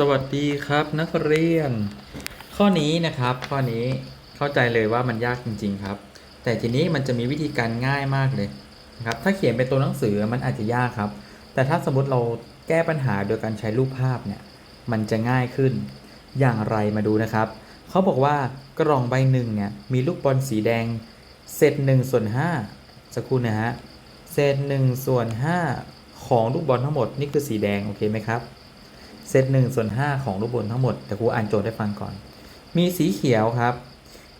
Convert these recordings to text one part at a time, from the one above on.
สวัสดีครับนักเรียน ข้อนี้นะครับข้อนี้เข้าใจเลยว่ามันยากจริง ๆครับ แต่ทีนี้มันจะมีวิธีการง่ายมากเลยนะครับถ้าเขียนเป็นตัวหนังสือมันอาจจะยากครับ แต่ถ้าสมมติเราแก้ปัญหาโดยการใช้รูปภาพเนี่ยมันจะง่ายขึ้น อย่างไรมาดูนะครับเขาบอกว่ากล่องใบหนึ่งเนี่ยมีลูกบอลสีแดงเศษหนึ่งส่วนห้าสักครู่นะฮะเศษหนึ่งส่วนห้าของลูกบอลทั้งหมดนี่คือสีแดงโอเคไหมครับ ซตหนึ่งส่วนห้าของลูกบอลทั้งหมดแต่ครูอ่านโจทย์ให้ฟังก่อน มีสีเขียวครับ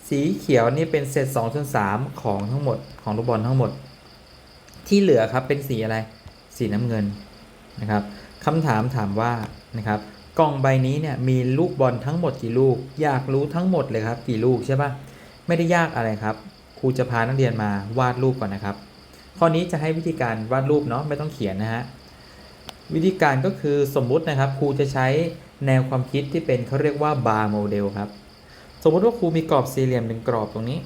สีเขียวนี่เป็นเซตสองส่วนสามของทั้งหมดของลูกบอลทั้งหมด ที่เหลือครับเป็นสีอะไร สีน้ำเงินนะครับคำถามถามว่านะครับกล่องใบนี้เนี่ยมีลูกบอลทั้งหมดกี่ลูก อยากรู้ทั้งหมดเลยครับ กี่ลูกใช่ปะไม่ได้ยากอะไรครับครูจะพานักเรียนมาวาดรูปก่อนนะครับ ข้อนี้จะให้วิธีการวาดรูปเนาะไม่ต้องเขียนนะฮะ วิธีการก็คือสมมุตินะครับครูจะใช้แนวความคิดที่เป็นเขาเรียกว่าบาร์โมเดลครับ สมมุติว่าครูมีกรอบสี่เหลี่ยมหนึ่งกรอบตรงนี้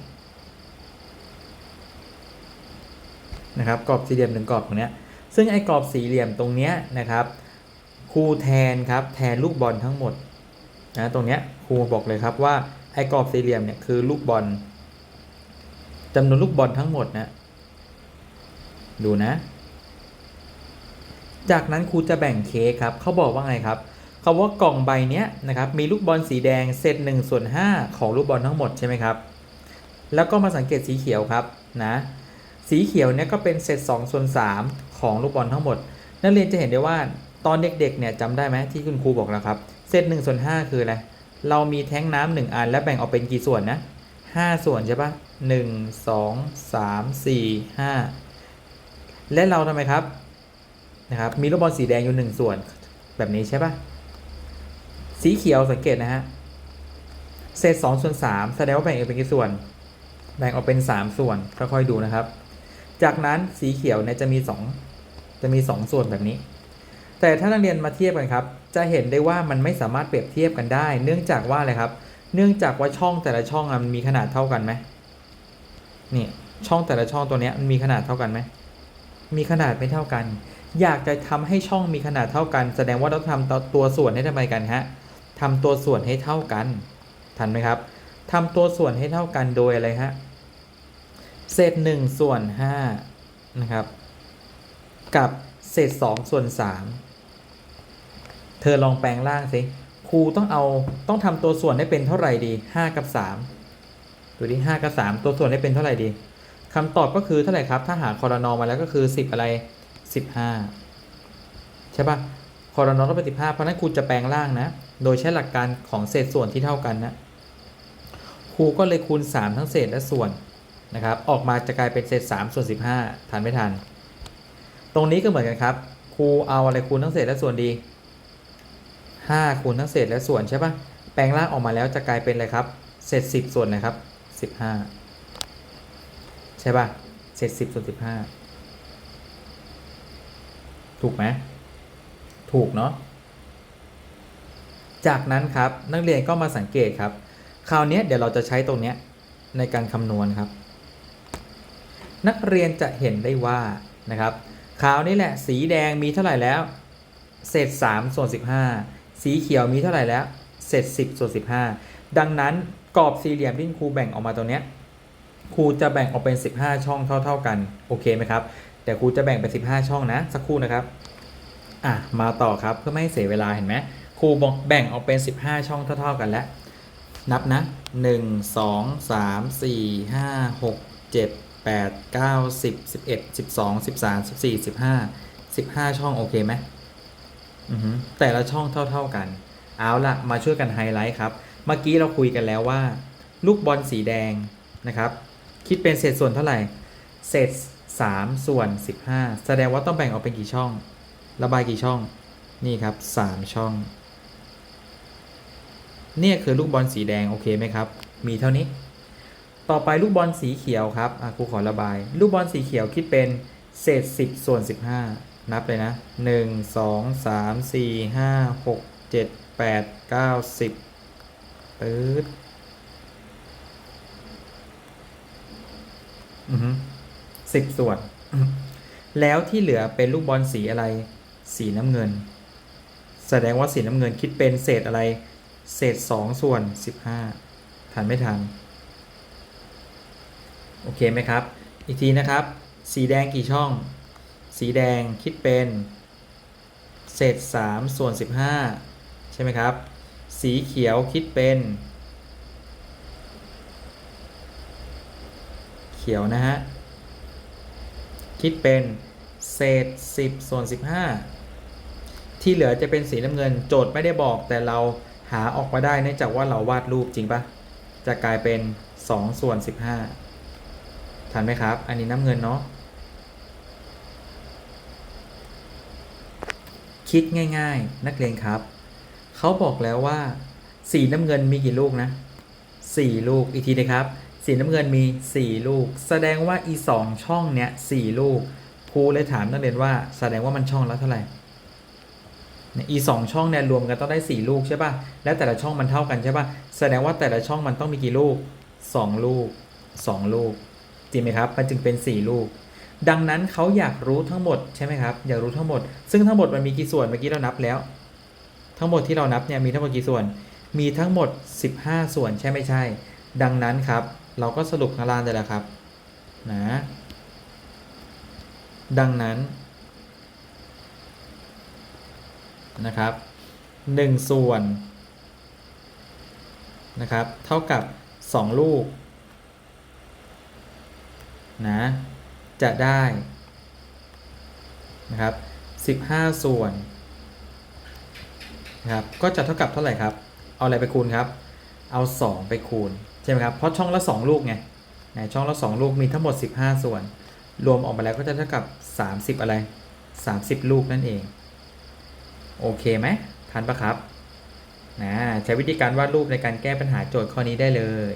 นะครับกรอบสี่เหลี่ยมหนึ่งกรอบตรงนี้ซึ่งไอ้กรอบสี่เหลี่ยมตรงนี้นะครับครูแทนครับแทนลูกบอลทั้งหมดนะตรงเนี้ยครูบอกเลยครับว่าไอ้กรอบสี่เหลี่ยมเนี่ยคือลูกบอลจำนวนลูกบอลทั้งหมดนะดูนะ จากนั้นครูจะแบ่งเค้กครับเขาบอกว่าไงครับเขาว่ากล่องใบเนี้ยนะครับมีลูกบอลสีแดงเศษหนึ่งส่วนห้าของลูกบอลทั้งหมดใช่ไหมครับแล้วก็มาสังเกตสีเขียวครับนะสีเขียวเนี่ยก็เป็นเศษสองส่วนสามของลูกบอลทั้งหมด นักเรียนจะเห็นได้ว่าตอนเด็กๆเนี่ยจำได้ไหมที่คุณครูบอกแล้วครับเศษหนึ่งส่วนห้าคืออะไรเรามีแท้งน้ำหนึ่งอัน แล้วแบ่งออกเป็นกี่ส่วนนะห้าส่วนใช่ปะหนึ่งสองสามสี่ห้าและเราทำไมครับ นะครับ มีลูกบอลสีแดงอยู่หนึ่งส่วนแบบนี้ใช่ปะสีเขียวสังเกตนะฮะ เศษสองส่วนสามแสดงว่าแบ่งออกเป็นกี่ส่วน แบ่งออกเป็นสามส่วนค่อยๆดูนะครับ จากนั้นสีเขียวเนี่ยจะมีสองจะมีสองส่วนแบบนี้ แต่ถ้านักเรียนมาเทียบกันครับ จะเห็นได้ว่ามันไม่สามารถเปรียบเทียบกันได้ เนื่องจากว่าอะไรครับ เนื่องจากว่าช่องแต่ละช่องมันมีขนาดเท่ากันไหมนี่ช่องแต่ละช่องตัวนี้มันมีขนาดเท่ากันไหม มีขนาดไม่เท่ากัน อยากจะทำให้ช่องมีขนาดเท่ากัน แสดงว่าเราทำตัวส่วนให้ทำไมกันฮะทำตัวส่วนให้เท่ากัน ทันไหมครับทำตัวส่วนให้เท่ากันโดยอะไรฮะ เศษหนึ่งส่วนห้านะครับ กับเศษสองส่วนสามเธอลองแปลงร่างสิครูต้องเอาต้องทำตัวส่วนให้เป็นเท่าไหร่ดีห้ากับสามดูดิห้ากับสามตัวส่วนให้เป็นเท่าไหร่ดี คำตอบก็คือเท่าไหร่ครับ ถ้าหาคอรนอมาแล้วก็คือสิบอะไรสิบห้าใช่ปะคอรนอต้องเป็นสิบห้าเพราะนั้นครูจะแปลงร่างนะ โดยใช้หลักการของเศษส่วนที่เท่ากันนะครูก็เลยคูณ 3 ทั้งเศษและส่วนนะครับ ออกมาจะกลายเป็นเศษ3ส่วน15ทันไม่ทัน ตรงนี้ก็เหมือนกันครับครูเอาอะไรคูณทั้งเศษและส่วนดี 5 คูณทั้งเศษและส่วนใช่ปะแปลงร่างออกมาแล้วจะกลายเป็นอะไรครับ เศษ 10 ส่วนนะครับ 15 ช่ปะเศษ10ส่วน15ถูกไหมถูกเนาะจากนั้นครับนักเรียนก็มาสังเกตครับ คราวนี้เดี๋ยวเราจะใช้ตรงเนี้ยในการคำนวณครับ นักเรียนจะเห็นได้ว่านะครับคราวนี้แหละสีแดงมีเท่าไหร่แล้ว เศษ3ส่วน15 สีเขียวมีเท่าไหร่แล้ว เศษ10ส่วน15 ดังนั้นกรอบสี่เหลี่ยมที่ครูแบ่งออกมาตรงเนี้ย ครูจะแบ่งออกเป็น 15 ช่องเท่า ๆ กันโอเคไหมครับแต่ครูจะแบ่งเป็น 15 ช่องนะสักครู่นะครับอะมาต่อครับเพื่อไม่ให้เสียเวลาเห็นไหมครูบอกแบ่งออกเป็น 15 ช่องเท่า ๆกันแล้ว นับนะ 1 2 3 4 5 6 7 8 9 10 11 12 13 14 15 15 ช่องโอเคไหมแต่ละช่องเท่า ๆกัน เอาละมาช่วยกันไฮไลท์ครับ เมื่อกี้เราคุยกันแล้วว่า ลูกบอลสีแดงนะครับ คิดเป็นเศษส่วนเท่าไหร่ เศษ3ส่วน 15 แสดงว่าต้องแบ่งออกเป็นกี่ช่อง ระบายกี่ช่อง นี่ครับ 3 ช่อง เนี่ยคือลูกบอลสีแดง โอเคไหมครับ มีเท่านี้ ต่อไปลูกบอลสีเขียวครับอะครูขอระบาย ลูกบอลสีเขียวคิดเป็นเศษ 10 ส่วน 15 นับเลยนะ 1 2 3 4 5 6 7 8 9 10ปื๊ดอือฮึ สิบส่วน แล้วที่เหลือเป็นลูกบอลสีอะไร สีน้ำเงิน แสดงว่าสีน้ำเงินคิดเป็นเศษอะไร เศษ2ส่วน15ทันไม่ทัน โอเคไหมครับ อีกทีนะครับ สีแดงกี่ช่อง สีแดงคิดเป็น เศษ3ส่วน15ใช่ไหมครับ สีเขียวคิดเป็น ขียวนะฮะ คิดเป็นเศษ 10 ส่วน 15 ที่เหลือจะเป็นสีน้ำเงินโจทย์ไม่ได้บอกแต่เราหาออกมาได้เนื่องจากว่าเราวาดรูปจริงปะจะกลายเป็น 2 ส่วน 15ทันไหมครับ อันนี้น้ำเงินเนาะคิดง่ายๆ นักเรียนครับ เขาบอกแล้วว่า สีน้ำเงินมีกี่ลูกนะ 4 ลูกอีกทีนะครับ สีน้ำเงินมี 4 ลูก แสดงว่าอีสองช่องเนี้ย4ลูกครูเลยถามนักเรียนว่า แสดงว่ามันช่องละเท่าไหร่เอีสองช่องเนี่ยรวมกันต้องได้ 4 ลูกใช่ป่ะ แล้วแต่ละช่องมันเท่ากันใช่ป่ะ แสดงว่าแต่ละช่องมันต้องมีกี่ลูก 2 ลูก 2 ลูก จริงไหมครับ มันจึงเป็น 4 ลูก ดังนั้นเขาอยากรู้ทั้งหมดใช่ไหมครับ อยากรู้ทั้งหมด ซึ่งทั้งหมดมันมีกี่ส่วน เมื่อกี้เรานับแล้ว ทั้งหมดที่เรานับเนี่ยมีทั้งหมดกี่ส่วน มีทั้งหมด 15 ส่วนใช่ไม่ใช่ ดังนั้นครับ เราก็สรุปข้างล่างได้แล้วครับนะดังนั้นนะครับ1ส่วนนะครับเท่ากับ 2 ลูกนะจะได้นะครับ15 ส่วนนะครับก็จะเท่ากับเท่าไหร่ครับ เอาอะไรไปคูณครับ เอา 2 ไปคูณ ใช่ไหมครับเพราะช่องละ 2 ลูกไงช่องละ 2 ลูกมีทั้งหมด 15 ส่วน รวมออกมาแล้วก็จะเท่ากับ 30 อะไร 30 ลูกนั่นเอง โอเคไหมทันปะครับนะใช้วิธีการวาดรูปในการแก้ปัญหาโจทย์ข้อนี้ได้เลย